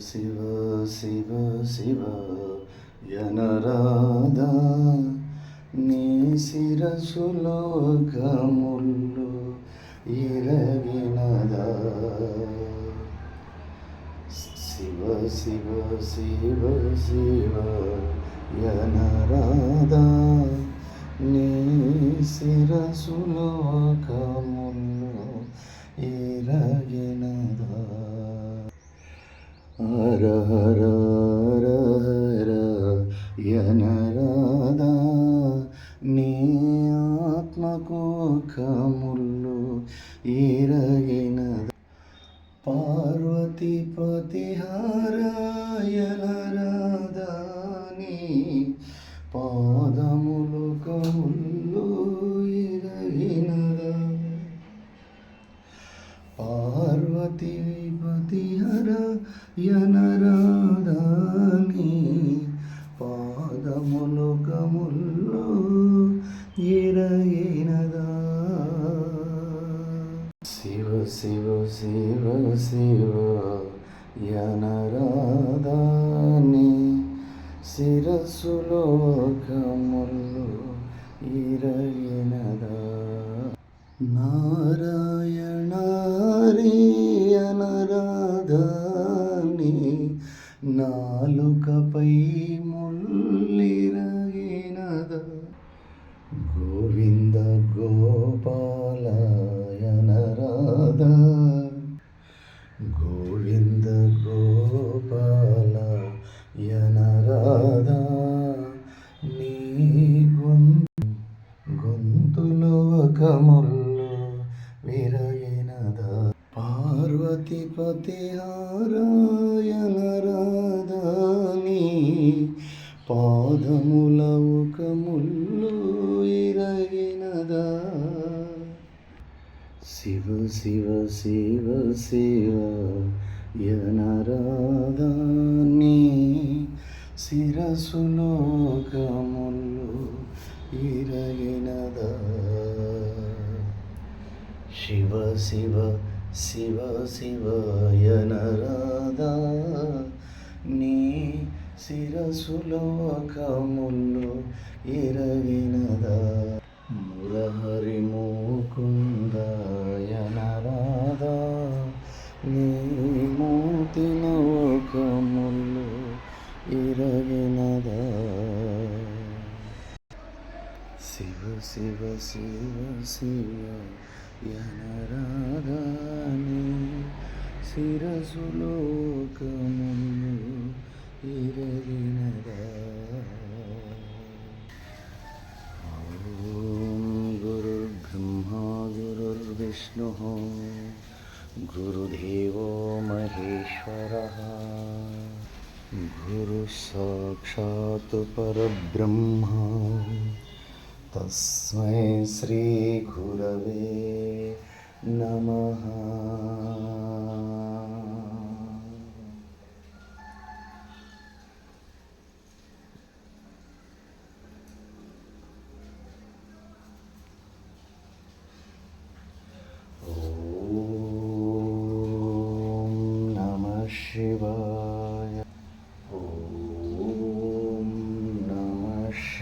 శివ శివ శివ యనరాధా. నీ శిరసులో గముళ్ళు ఇరగినదా. శివ శివ శివ శివ యనరాధా. నీ శిరసులో కముళ్ళు ఇరగినదా. హర హర హర హర యనరాధా నీ ఆత్మకు కముళ్ళు ఇరగినద పార్వతీపతి హారాయనరాధా నీ పాదము యనరాధాని పాదములు కముల్లో శివ శివ శివ శివ యనరాధాని శిరస్సులో కములు నాలుకపై ముల్లిరగినద గోవింద గోపాలయనరాధ గోవింద గోపాల యనరాధ నీ గొంతు గొంతులో ఒక కముళ్ళు విరగినద? పార్వతిపతి హారాయ పాదముల కముళ్ళు ఇరగినదా శివ శివ శివ శివ యనరాధాని శిరసులో కముళ్ళు ఇరగినదా శివ శివ శివ శివ యనరాధా నీ శిరసులోకముల్లో ఇరగినదా మురహరి మోకుందయనరాధా నీ మూతిన కముళ్ళు ఇరగినదా శివ శివ శివ శివ యనరాధాని శిరసులో विष्णुः। गुरुदेवो महेश्वरः। गुरुसाक्षात् परब्रह्मा। तस्मै श्रीगुरवे नमः।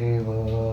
Shiva.